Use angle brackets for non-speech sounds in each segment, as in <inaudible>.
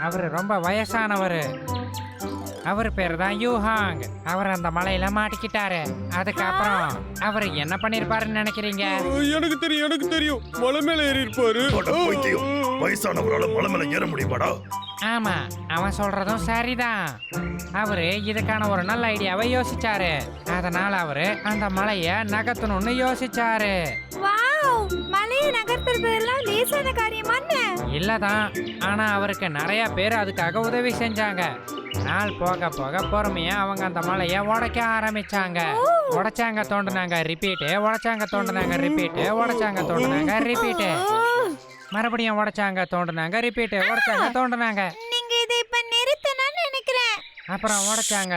அவர் ரொம்ப வயசானவர். அவர் பேர் தான் யூஹாங். அவர் அந்த மலையில மாட்டிக்கிட்டாரு. அதுக்கப்புறம் அவர் என்ன பண்ணிருப்பாருன்னு நினைக்கிறீங்க? எனக்கு தெரியும் எனக்கு தெரியும். மலை மேல ஏறி இருப்பாரு. வயசானவரால மலை மேல ஏற முடியுமாடா? ஆமா அவன் சொல்றதும் சரிதான். அவரு இதுக்கான ஒரு நல்ல ஐடியாவை யோசிச்சாரு. அதனால அவரு அந்த மலைய நகர்த்தணும்னு யோசிச்சாரு. மலையை நகர்த்துறதெல்லாம் லேசான காரியமா என்ன? இல்லதான். ஆனா அவருக்கு நிறைய பேர் அதுக்காக உதவி செஞ்சாங்க. நாள் போக போக பொறுமையா அவங்க அந்த மலைய உடைக்க ஆரம்பிச்சாங்க. உடைச்சாங்க தோண்டுனாங்க ரிப்பீட்டு உடைச்சாங்க தோண்டுனாங்க ரிப்பீட்டு உடைச்சாங்க தோண்டுனாங்க ரிப்பீட்டு மறுபடியும் உடைச்சாங்க தோண்டுனாங்க ரிப்பீட்டு உடைச்சாங்க தோண்டுனாங்க. நீங்க இதை இப்ப நிறுத்தணும்னு நினைக்கிறேன். அப்புறம் உடைச்சாங்க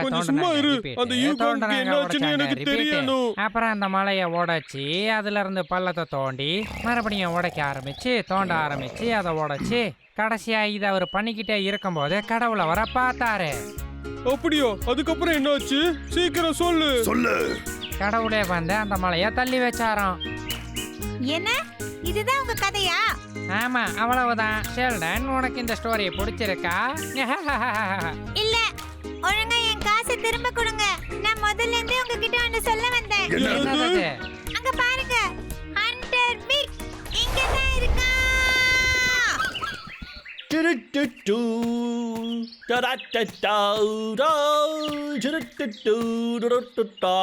தோண்டுனாங்க. அப்புறம் அந்த மலையை உடைச்சி அதுல இருந்து பள்ளத்தை தோண்டி மறுபடியும் உடைக்க ஆரம்பிச்சு தோண்ட ஆரம்பிச்சு அதை உடைச்சி கடைசியா இதை அவர் பண்ணிக்கிட்டே இருக்கும்போது கடவுளை வர பார்த்தாரு. அப்படியா? அதுக்கப்புறம் என்னாச்சு? சீக்கிரம் சொல்லு. சொல்லு. கடவுளே வந்து அந்த மலையை தள்ளி வச்சாராம். என்ன இதுதான் உங்க கதையா ஆமா அவ்வளவுதான் ஷெல்டன் உனக்கு இந்த ஸ்டோரி பிடிச்சிருக்கா <laughs> இல்ல ஒழுங்கா என் காசை திரும்ப கொடுங்க நான் முதல்ல இருந்தே உங்ககிட்ட ஒன்னு சொல்ல வந்தேன் என்ன என்னது அங்க பாருங்க ஹண்டர் பிக் இங்க தான் இருக்கா டு-டு-டு-டு. Da-da-da-da-da. டு-டு-டு-டு. டு-டு-டு-டா.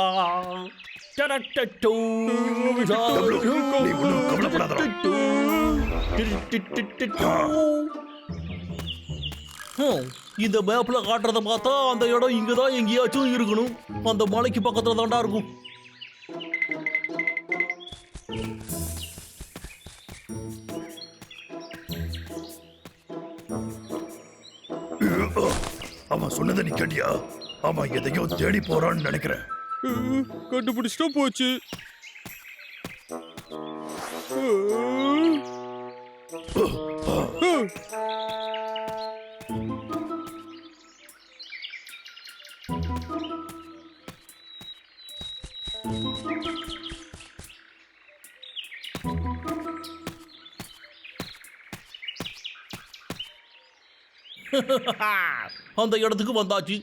நீ கவலைப்படாதடா. ஹம், இந்த மேப்ல காட்டுறத பார்த்தா அந்த இடம் இங்கதான் எங்கேயாச்சும் இருக்கணும் அந்த மலைக்கு பக்கத்துல தாண்டா இருக்கும் அவன் சொன்னதை நீ கேட்டியா அவன் எதையோ தேடி போறான்னு நினைக்கிறேன் கண்டுபிடிச்சிட்டா போச்சு. <laughs> அந்த இடத்துக்கு வந்தாச்சு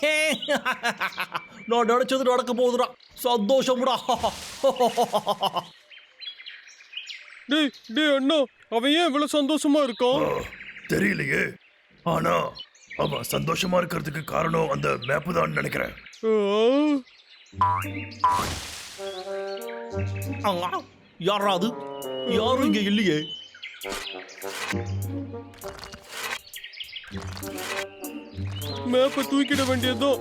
<laughs> <laughs> நான் நினைச்சது நடக்க போகுதுடா. சந்தோஷம்டா. டேய் டேய் அண்ணா அவன் ஏன் இவ்வளவு சந்தோஷமா இருக்கான்? தெரியலையே. ஆனா அவன் சந்தோஷமா இருக்கிறதுக்கு காரணம் அந்த மேப்பு தான் நினைக்கிறேன். அஹ். ஆ, யாரா அது? யாரும் இங்க இல்லையே. மேப்பை தூக்கிட வேண்டியதுதான்.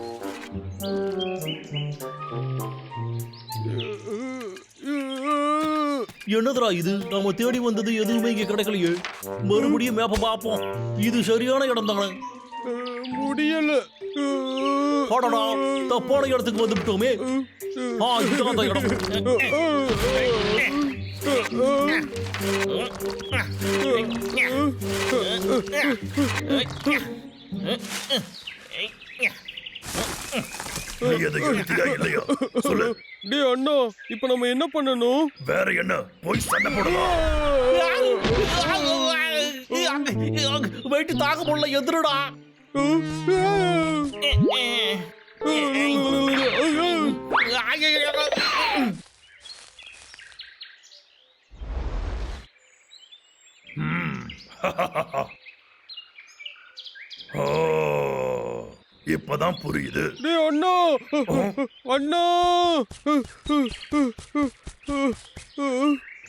என்னதுடா இது நாம தேடி வந்தது எதுவுமே இங்க கிடைக்கலையே மறுபடியும் மேப்ப பார்ப்போம் இது சரியான இடம் தானே முடியல போடடா தப்பான இடத்துக்கு வந்துவிட்டோமே ஆ இதுதான் அந்த இடம் நீ எதை எழுத்தியா இல்லையா? சொல்லு. டேய் அண்ணா இப்போ நம்ம என்ன பண்ணணும்? வேற என்ன? போய் சண்டை போடலாம் வெயிட்டு தாங்க முடியல எதிரடா <laughs> ஓ. இப்பதான் புரியுது. டேய் அண்ணா! அண்ணா!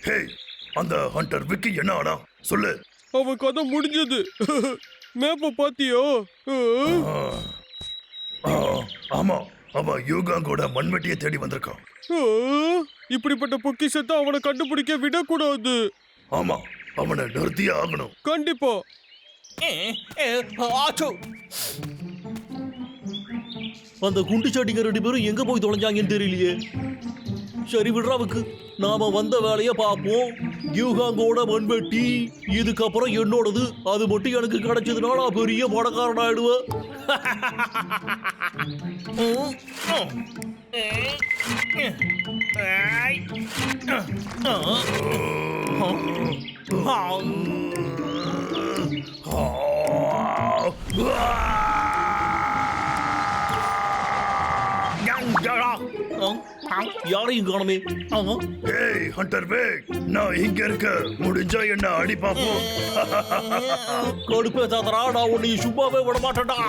ஹே அந்த ஹண்டர் விக்கி என்ன ஆனா சொல்லு. அவன் கதை முடிஞ்சது. மேப்பை பாத்தியோ? ஆமா அவன் யூகாங்கோட மண்வெட்டியை தேடி வந்திருக்கான். இப்படிப்பட்ட பொக்கிஷத்தை அவனை கண்டுபிடிக்க விடக்கூடாது. ஆமா அவனை நிறுத்தியே ஆகணும். கண்டிப்பா. ஆச்சோ. அந்த குண்டு சாட்டிங்க ரெண்டு பேரும் எங்க போய் தொலைஞ்சாங்கன்னு தெரியலையே சரி விடுறாவுக்கு நாம வந்த வேலைய பார்ப்போம் யூகாங்கோட மண்வெட்டி இதுக்கப்புறம் என்னோடது அது மட்டும் எனக்கு கிடைச்சதுனா நான் பெரிய பணக்காரன் ஆயிடுவேன் யாரையும் காணுமே? ஆமா. ஏய் ஹண்டர் வேக் நான் இங்க இருக்க முடிஞ்சா என்ன அடி பாப்போம் <laughs> கடுப்பே தாத்தரா நான் உன்னை சும்மாவே விட மாட்டேன்டா. <laughs>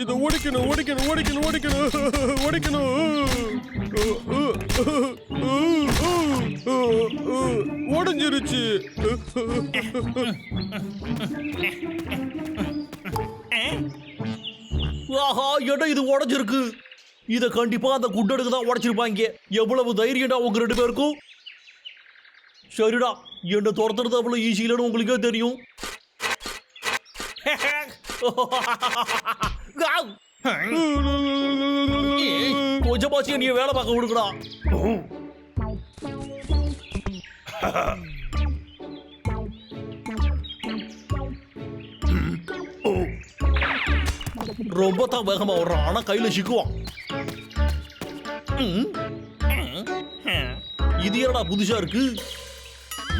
இதை ஓடிக்கணும் ஓடிக்கணும் ஓடிக்கணும் ஓடிக்கணும் ஓடிக்கணும் உடஞ்சிருச்சு <laughs> கேட்டால் இது உடஞ்சிருக்கு? இதை கண்டிப்பா அந்த குண்டடுக்கு தான் உடைச்சிருப்பாங்க. எவ்வளவு தைரியம்டா உங்க ரெண்டு பேருக்கும்? சரிடா என்னை துரத்துறது அவ்வளோ ஈஸி இல்லைன்னு உங்களுக்கே தெரியும். கொஞ்சமாச்சு நீ வேலை பார்க்க விடுக்கடா ரொம்ப தான் வேகமா ஓடுறான் ஆனா கையில சிக்குவான் இது என்னடா புதுசா இருக்கு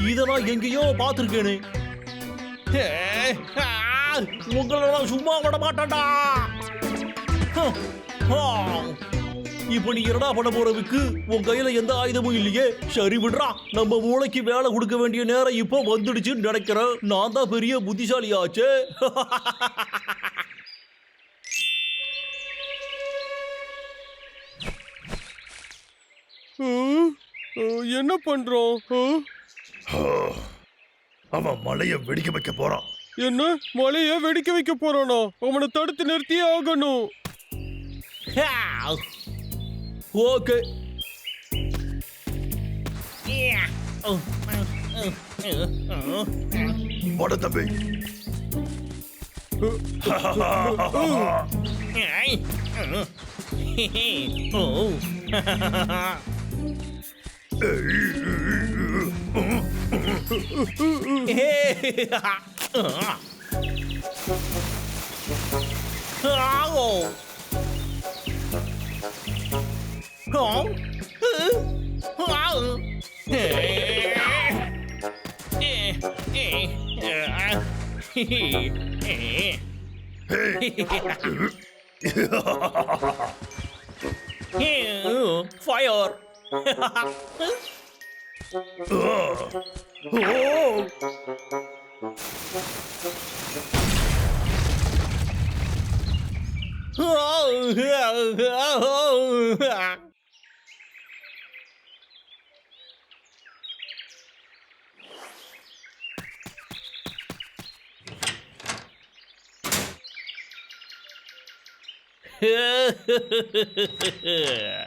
இதெல்லாம் எங்கேயோ பார்த்துருக்கேனே உங்களை சும்மா விட மாட்டேன்டா இப்போ நீ என்னடா பண்ண போறதுக்கு உன் கையில எந்த ஆயுதமும் இல்லையே சரி விடுறா நம்ம மூளைக்கு வேலை கொடுக்க வேண்டிய நேரம் இப்போ வந்துடுச்சுன்னு நினைக்கிறேன் நான் தான் பெரிய புத்திசாலி ஆச்சு என்ன பண்றோம்? ம்? அவன் மலையை வெடிக்க வைக்க போறான். என்ன? மலைய வெடிக்க வைக்க போறானா? அவனை தடுத்து நிறுத்தியே ஆகணும். ஓகே. வட தம்பி. <laughs> Ow! Oh! Wow! Fire! Yeah.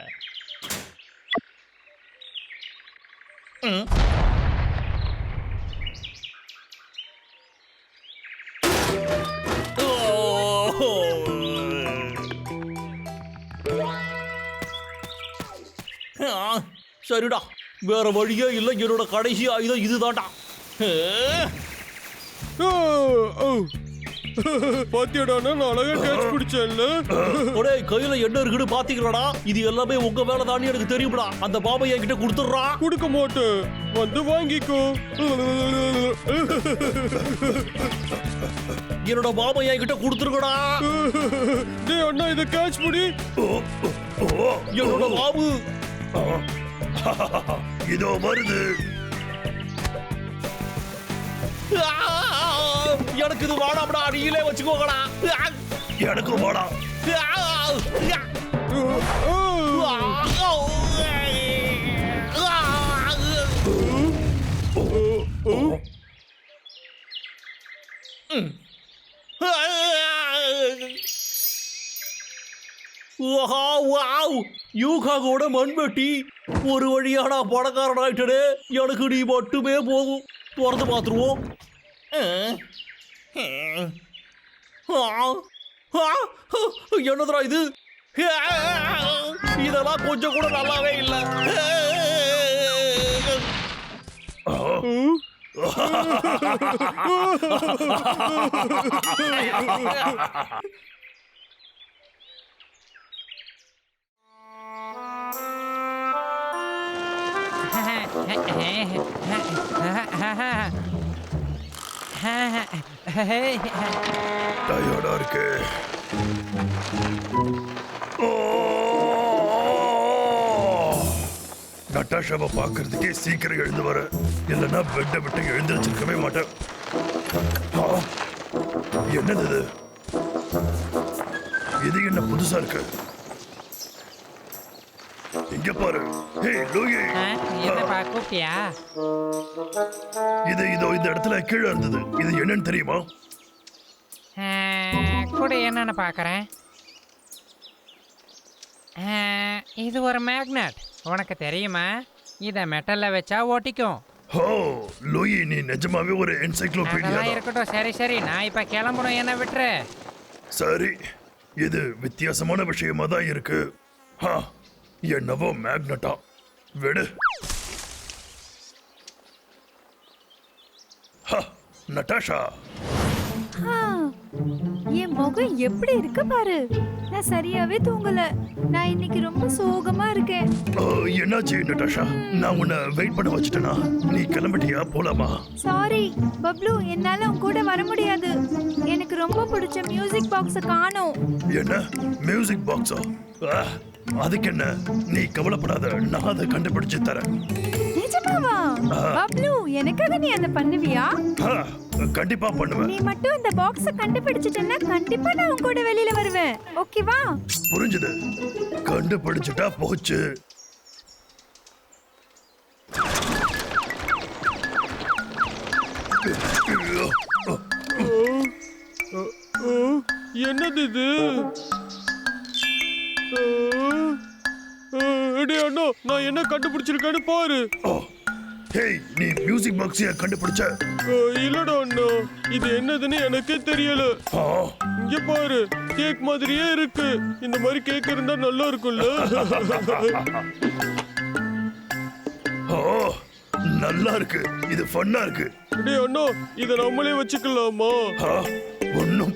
சரிடா. வேற வழியே இல்லை. என்னோட கடைசி ஆயுதம் இதுதான்டா. ஓ. பாத்தியாடா நான் அழகா கேட்ச் பிடிச்சேன்ல. ஒடே கையில என்ன இருக்குன்னு பாத்தீங்களாடா? இது எல்லாமே உங்க வேலை தான் எனக்கு தெரியும்டா. அந்த பாபை என்கிட்ட கொடுத்துடுறா. கொடுக்க மாட்டேன். வந்து வாங்கிக்கோ. என்னோட பாபை என்கிட்ட கொடுத்துருக்கடா டேய் அண்ணா இதை கேட்ச் பிடி. என்னோட பாபு. இதோ வருது. நடக்குது இது அடியிலே வச்சுக்கோங்கடா. ஆ! வாடா யூகாவோட மண்வெட்டி. ஒரு வழியா நான் பணக்காரன் ஆயிட்டனே எனக்கு நீ மட்டுமே போகும் திறந்து பார்த்துருவோம். என்னதுடா இது? இதெல்லாம் கொஞ்சம் கூட நல்லாவே இல்லை. <laughs> டயர்டா இருக்கு. ஓ! நட்டாஷாவை பார்க்கறதுக்கே சீக்கிரம் எழுந்து வர. இல்லைன்னா பெட்டை விட்டு எழுந்திருச்சிருக்கவே மாட்டேன். என்னது இது? இது என்ன புதுசா இருக்கு? இங்க பாரு. ஹே லூயி என்னப்பா கூப்பிட்டியா? இது இதோ இந்த இடத்துல கீழே இருந்தது. இது என்னன்னு தெரியுமா? கூட என்னன்னு பார்க்குறேன்? இது ஒரு மேக்னட். உனக்கு தெரியுமா? இதை மெட்டலில் வச்சா ஓட்டிக்கும். ஹோ லூயி நீ நிஜமாவே ஒரு என்சைக்ளோபீடியா இருக்கட்டும். சரி சரி. நான் இப்போ கிளம்பணும். என்ன விட்டுரு. சரி. இது வித்தியாசமான விஷயமா தான் இருக்கு. ஹா என்னவோ மேக்னட்டா? விடு. நட்டாஷா. என் முகம் எப்படி இருக்கு பாரு? நான் சரியாவே தூங்கல. நான் இன்னைக்கு ரொம்ப சோகமா இருக்கேன். என்னாச்சு நட்டாஷா? நான் உன்னை வெயிட் பண்ண வச்சுட்டேனா? நீ கிளம்பிட்டியா? போலாமா? சாரி பப்ளு என்னால உன் கூட வர முடியாது. எனக்கு ரொம்ப பிடிச்ச மியூசிக் பாக்ஸ காணோம். என்ன? மியூசிக் பாக்ஸா அதுக்கு என்ன நீ கவலைப்படாத நான் அதை கண்டுபிடிச்சு தரேன். நிஜமாவா? பப்ளு எனக்காக நீ அதை பண்ணுவியா? கண்டிப்பா பண்ணுவேன். நீ மட்டும் இந்த பாக்ஸ கண்டுபிடிச்சிட்டேன்னா கண்டிப்பா நான் உன் கூட வெளியில வருவேன். ஓகேவா புரிஞ்சுது. கண்டுபிடிச்சிட்டா போச்சு. என்னது இது? அண்ணா நான் என்ன கண்டுபிடிச்சிருக்கேன்னு பாரு. ஹேய் நீ மியூசிக் பாக்ஸைய கண்டுபிடிச்ச? இல்லடா அண்ணா இது என்னதுன்னு எனக்கே தெரியல. இங்க பாரு கேக் மாதிரியே இருக்கு. இந்த மாதிரி கேக் இருந்தா நல்லா இருக்கும்ல. நல்லா இருக்கு. இது ஃபன்னா இருக்கு. டேய் அண்ணா இத நம்மளே வச்சுக்கலாமா?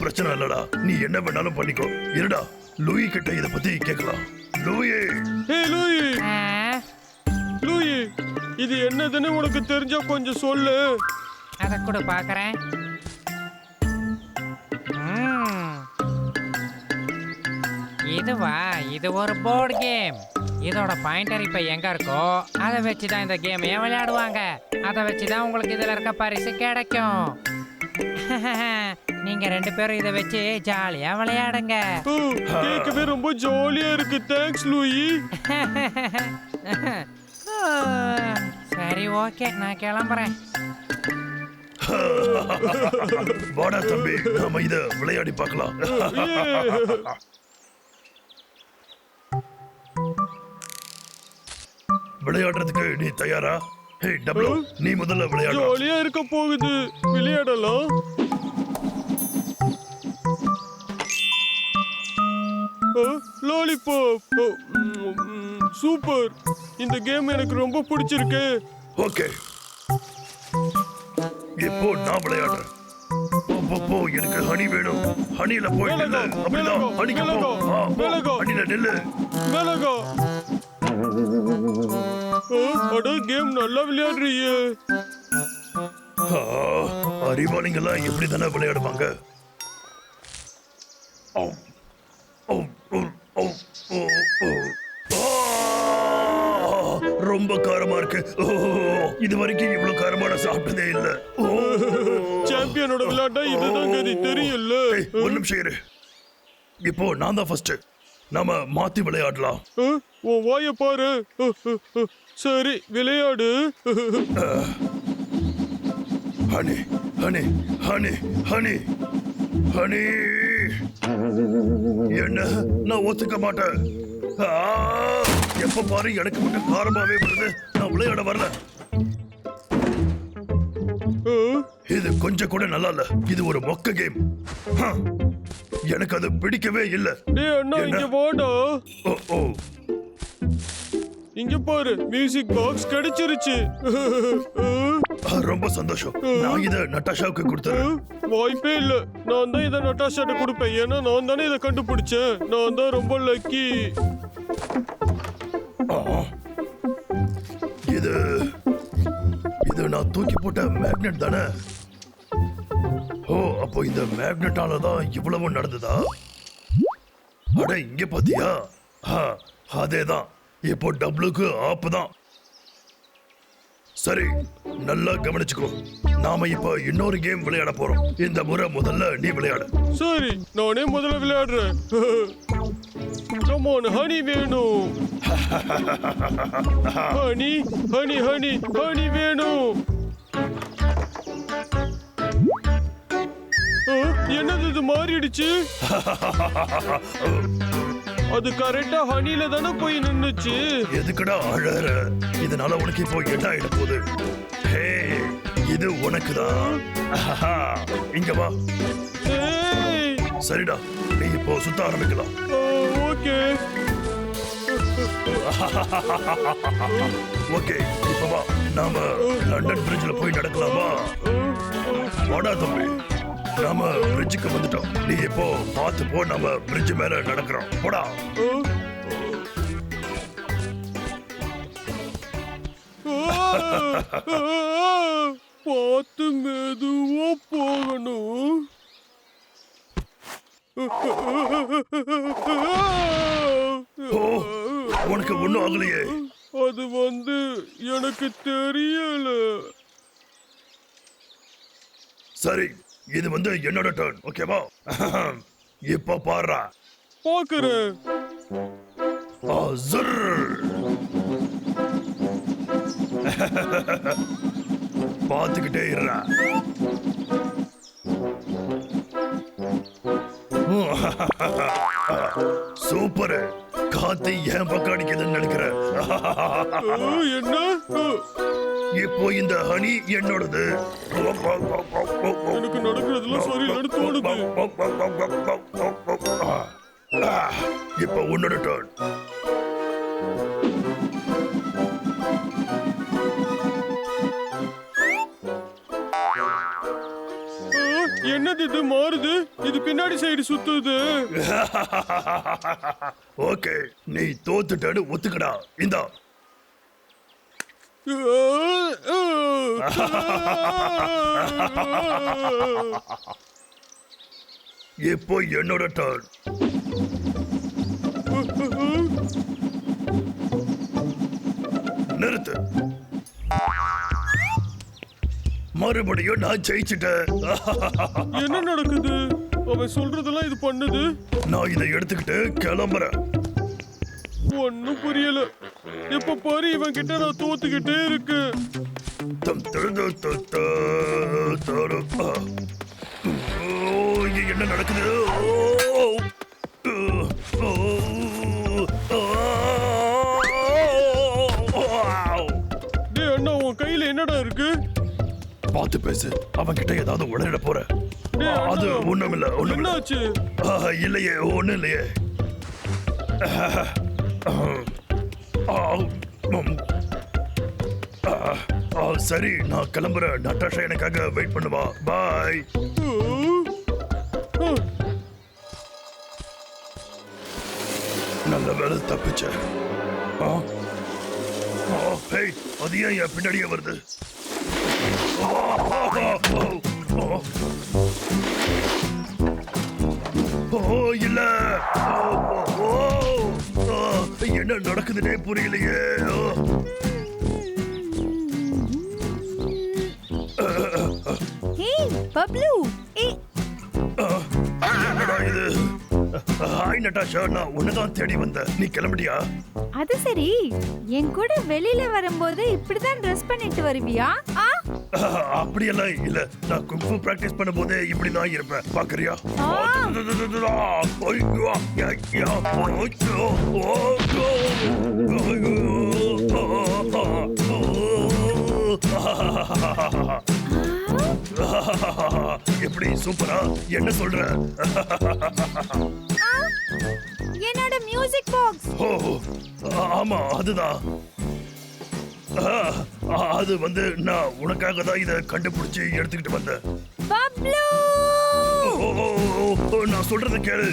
பிரச்சனை இல்லடா. நீ என்ன வேணாலும் பண்ணிக்கோ. இருடா லூயி கிட்ட இத பத்தி கேட்கலாம். லூயி. ஹே லூயி. லூயி இது என்னதுன்னு உனக்கு தெரிஞ்சா கொஞ்சம் சொல்லு. அதை கூட பார்க்குறேன். இதுவா? இது ஒரு போர்டு கேம் இதோட பாயிண்டர் இப்போ எங்க இருக்கோ அதை வச்சு தான் இந்த கேமையே விளையாடுவாங்க. அதை வச்சு தான் உங்களுக்கு இதில் இருக்க பரிசு கிடைக்கும். <laughs> நீங்க ரெண்டு பேரும் இதை வச்சு ஜாலியா விளையாடுங்க. கேட்கவே ரொம்ப ஜாலியா இருக்கு. தேங்க்ஸ் லூயி சரி ஓகே நான் கிளம்புறேன். வாடா தம்பி நாம இத விளையாடி பார்க்கலாம். விளையாடுறதுக்கு நீ தயாரா? ஹே டபுள் நீ முதல்ல விளையாடு. ஜாலியா இருக்க போகுது. விளையாடலாம். லாலிபாப் சூப்பர் இந்த கேம் எனக்கு ரொம்ப பிடிச்சிருக்கு. ஓகே இப்போ நான் விளையாடுறேன். போ, போ, போ எனக்கு ஹனி வேணும். ஹனில போய் நில்லு. அப்படிதான். ஹனிக்கு போ. மிளகா. ஹனில நில்லு. அட கேம் நல்லா விளையாடுறியே. அறிவாளிங்கெல்லாம் எப்படி தானே விளையாடுவாங்க. ஆ, ரொம்ப காரமா இருக்கு. இது வரைக்கும் இவ்வளவு காரமா நான் சாப்பிட்டதே இல்ல. சாம்பியனோட விளையாட்டா? இதுதான் கதி தெரியும்ல ஏய், ஒரு நிமிஷம் இரு. இப்போ நான் தான் ஃபர்ஸ்ட் நாம மாத்தி விளையாடலாம். உன் வாய பாரு. சரி விளையாடு. Honey honey honey honey. Honey. என்ன? நான் ஒத்துக்க மாட்டேன். எப்ப பாரு எனக்கு மட்டும் காரமாவே வருது. நான் விளையாட வரல. இது கொஞ்சம் கூட நல்லா இல்ல. இது ஒரு மொக்க கேம். எனக்கு அது பிடிக்கவே இல்ல? இங்க வாடா. ஓ இங்க பாரு மியூசிக் பாக்ஸ் கிடைச்சிருச்சு. <laughs> ரொம்ப சந்தோஷம். நான் இத நட்டாஷாவுக்கு கொடுத்துறேன். வாய்ப்பே இல்ல. நான் தான் இதை நட்டாஷாட்ட கொடுப்பேன். ஏன்னா நான் தானே இதை கண்டுபிடிச்சேன். நான் தான் ரொம்ப லக்கி இது இது நான் தூக்கி போட்ட மேக்னெட் தானே? ஓ அப்போ இந்த மேக்னெட்டால தான் இவ்வளவு நடந்ததா? அட இங்க பாத்தியா? அதேதான். இப்போ டபுளுக்கு ஆப்பு தான். சரி நல்லா கவனிச்சுக்கோ. நாம இப்போ இன்னொரு கேம் விளையாட போறோம். இந்த முறை முதல்ல நீ விளையாடு. சரி நானே முதல்ல விளையாடுறேன். கமான் ஹனி வேணும். ஹனி ஹனி ஹனி ஹனி வேணும். என்னது இது மாறிடுச்சு? <laughs> அது கரெக்டா ஹனில தானே போய் நின்னுச்சு. எதுக்குடா அழற? இதனால உனக்கு இப்போ என்ன ஆயிட போகுது. ஹே இது உனக்கு தான் இங்க வா. சரிடா நீ இப்போ சுத்த ஆரம்பிக்கலாம். ஓகே. ஓகே இப்போ வா. நாம லண்டன் பிரிட்ஜ்ல போய் நடக்கலாமா? வாடா தம்பி. நாம பிரிட்ஜுக்கு வந்துட்டோம். நீ இப்போ பார்த்து போ நம்ம பிரிட்ஜ் மேல நடக்கிறோம். போடா. பார்த்து மெதுவா போகணும். உனக்கு ஒண்ணும் ஆகலையே. அது வந்து எனக்கு தெரியல. சரி இது வந்து என்னோட டர்ன் ஓகேவா இப்போ பாடுறா. பாக்குறேன் பார்த்துக்கிட்டே இருறா சூப்பர். காத்து ஏன் பக்கம் அடிக்குதுன்னு நினைக்கிறேன் என்ன? இப்போ இந்த ஹனி என்னோடது. எனக்கு நடக்கிறதுலாம் சரியில்லைன்னு தோணுது இப்போ உன்னோட டர்ன் என்னது இது? மாறுது? இது பின்னாடி சைடு சுத்துது. <laughs> ஓகே நீ தோத்துட்டேன்னு ஒத்துக்கடா. இந்தா. <laughs> இப்போ என்னோட டர்ன் நிறுத்து. மறுபடியும் நான் ஜெயிச்சிட்டேன். <laughs> என்ன நடக்குது? அவன் சொல்றதெல்லாம் இது பண்ணுது? நான் இதை எடுத்துக்கிட்டு கிளம்புறேன். ஒன்னும் புரியல. எப்ப பாரு இவன் கிட்ட நான் தோத்துக்கிட்டே இங்க என்ன நடக்குது? அண்ணா உன் கையில என்னடா இருக்கு? பார்த்து பேசு. அவன் கிட்ட ஏதாவது உடனே போற. அது ஒண்ணுமில்ல ஒண்ணுமில்ல. என்னாச்சு? ஆ, இல்லையே ஒண்ணும் இல்லையே. சரி நான் கிளம்புறேன். நட்டாஷா எனக்காக வெயிட் பண்ணுவா பாய் நல்ல வேலை தப்பிச்ச. ஆ? அது ஏன் என் பின்னாடியே வருது? ஓ இல்ல. ஓ, என்ன நடக்குதுன்னே புரியலையே. ஏய் பப்ளு ஏய் என்னடா இது ஹாய் நட்டாஷா நான் உன்னதான் தேடி வந்தேன் நீ கிளம்பிட்டியா அது சரி. என் கூட வெளியில வரும்போது இப்படிதான் ட்ரெஸ் பண்ணிட்டு வருவியா? அப்படியெல்லாம் இல்ல. நான் குங்ஃபு பிராக்டிஸ் பண்ணும்போதே இப்படி தான் இருப்பேன். பாக்குறியா. எப்படி சூப்பரா? என்ன சொல்ற? என்னோட மியூசிக் பாக்ஸ் ஓ ஆமா அதுதான். அது வந்து நான் உனக்காக தான் இதை கண்டுபிடிச்சு எடுத்துக்கிட்டு வந்தேன். பப்ளு நான் சொல்றத கேளு.